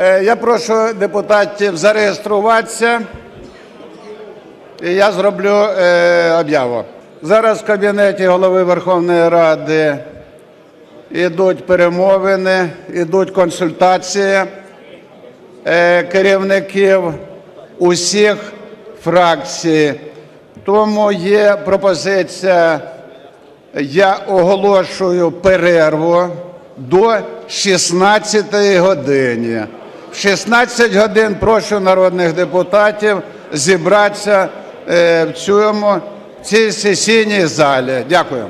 Е, Я прошу депутатів зареєструватися. І я зроблю е, об'яву. Зараз в кабінеті голови Верховної Ради йдуть перемовини, йдуть консультації е, керівників усіх фракцій. Тому є пропозиція, я оголошую перерву до 16 години. В 16 годин прошу народних депутатів зібратися е, в цьому в цій сесійній залі. Дякую.